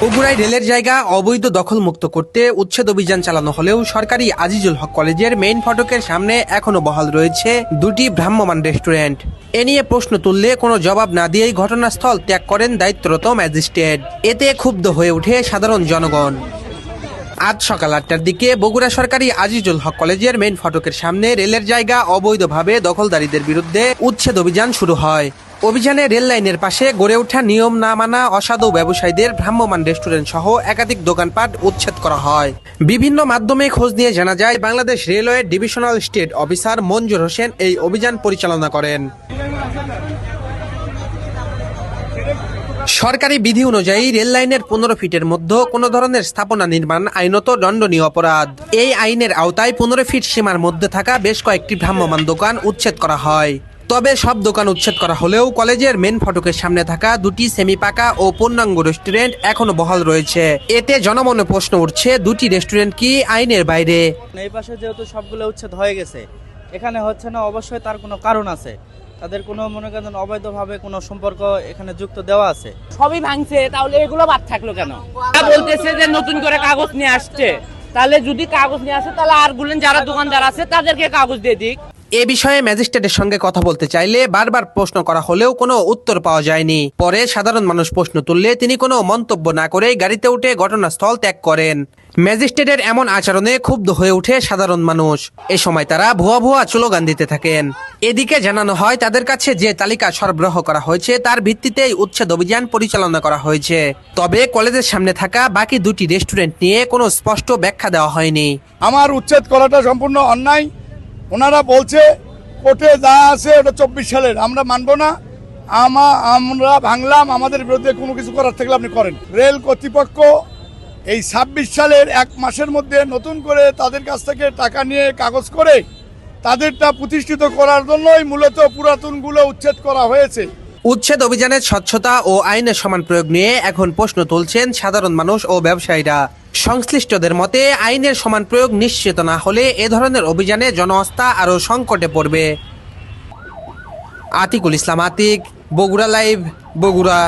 বগুড়ায় রেলের জায়গা অবৈধ দখল মুক্ত করতে উচ্ছেদ অভিযান চালানো হলেও সরকারি আজিজুল হক কলেজের মেইন ফটকের সামনে এখনও বহাল রয়েছে দুটি ভ্রাম্যমান রেস্টুরেন্ট। এ নিয়ে প্রশ্ন তুললে কোনো জবাব না দিয়েই ঘটনাস্থল ত্যাগ করেন দায়িত্বরত ম্যাজিস্ট্রেট। এতে ক্ষুব্ধ হয়ে ওঠে সাধারণ জনগণ। আজ সকাল আটটার দিকে বগুড়া সরকারি আজিজুল হক কলেজের মেইন ফটকের সামনে রেলের জায়গা অবৈধভাবে দখলদারীদের বিরুদ্ধে উচ্ছেদ অভিযান শুরু হয়। অভিযানে রেল লাইনের পাশে গড়ে ওঠা নিয়ম না মানা অসাধু ব্যবসায়ীদের ভ্রাম্যমাণ রেস্টুরেন্ট সহ একাধিক দোকানপাট উচ্ছেদ করা হয়। বিভিন্ন মাধ্যমে খোঁজ নিয়ে জানা যায়, Bangladesh railway divisional estate officer Manjur Hossain এই অভিযান পরিচালনা করেন। সরকারি বিধি অনুযায়ী রেল লাইনের পনেরো ফিটের মধ্যে কোনো ধরনের স্থাপনা নির্মাণ আইনত দণ্ডনীয় অপরাধ। এই আইনের আওতায় পনেরো ফিট সীমার মধ্যে থাকা বেশ কয়েকটি ভ্রাম্যমান দোকান উচ্ছেদ করা হয়। তবে সব দোকান উচ্ছেদ করা হলেও কলেজের মেন ফটকের সামনে থাকা দুটি সেমি পাকা ও পূর্ণাঙ্গ রেস্টুরেন্ট এখনও বহাল রয়েছে। এতে জনমনে প্রশ্ন উঠছে, দুটি রেস্টুরেন্ট কি আইনের বাইরে? এই পাশে যেহেতু সবগুলো উচ্ছেদ হয়ে গেছে, এখানে হচ্ছে না, অবশ্যই তার কোনো কারণ আছে। তাদের কোনো, মনে করেন, অবৈধভাবে কোনো সম্পর্ক এখানে যুক্ত দেওয়া আছে? সবই ভাঙছে, তাহলে এগুলো বাদ থাকল কেন? বলতেছে যে নতুন করে কাগজ নিয়ে আসছে। তাহলে যদি কাগজ নিয়ে আসে, তাহলে আর গুলেন যারা দোকানদার আছে, তাদেরকে কাগজ দিয়ে দিক। এ বিষয়ে ম্যাজিস্ট্রেটের সঙ্গে কথা বলতে চাইলে বারবার প্রশ্ন করা হলেও কোনো উত্তর পাওয়া যায়নি। পরে সাধারণ মানুষ প্রশ্ন তুললে তিনি কোনো মন্তব্য না করে গাড়িতে উঠে ঘটনাস্থল ত্যাগ করেন। ম্যাজিস্ট্রেটের এমন আচরণে ক্ষুব্ধ হয়ে ওঠে সাধারণ মানুষ। এ সময় তারা ভুয়া ভুয়া স্লোগান দিতে থাকেন। এদিকে জানানো হয় তাদের কাছে যে তালিকা সরবরাহ করা হয়েছে তার ভিত্তিতেই উচ্ছেদ অভিযান পরিচালনা করা হয়েছে। তবে কলেজের সামনে থাকা বাকি দুটি রেস্টুরেন্ট নিয়ে কোনো স্পষ্ট ব্যাখ্যা দেওয়া হয়নি। আমার উচ্ছেদ করাটা সম্পূর্ণ অন্যায়। ওনারা বলছে, কোর্টে যা আছে ওটা চব্বিশ সালের, আমরা মানব না। আমা, আমরা ভাঙলাম, আমাদের বিরুদ্ধে কোনো কিছু করার থাকলে আপনি করেন। রেল কর্তৃপক্ষ এই ছাব্বিশ সালের এক মাসের মধ্যে নতুন করে তাদের কাছ থেকে টাকা নিয়ে কাগজ করে তাদেরটা প্রতিষ্ঠিত করার জন্যই মূলত পুরাতনগুলো উচ্ছেদ করা হয়েছে। উচ্ছেদ অভিযানের স্বচ্ছতা ও আইনের সমান প্রয়োগ নিয়ে এখন প্রশ্ন তুলছেন সাধারণ মানুষ ও ব্যবসায়ীরা। সংশ্লিষ্টদের মতে আইনের সমান প্রয়োগ নিশ্চিত না হলে এ ধরনের অভিযানে জনআস্থা আরও সংকটে পড়বে। আতিকুল ইসলাম আতিক, বগুড়া লাইভ, বগুড়া।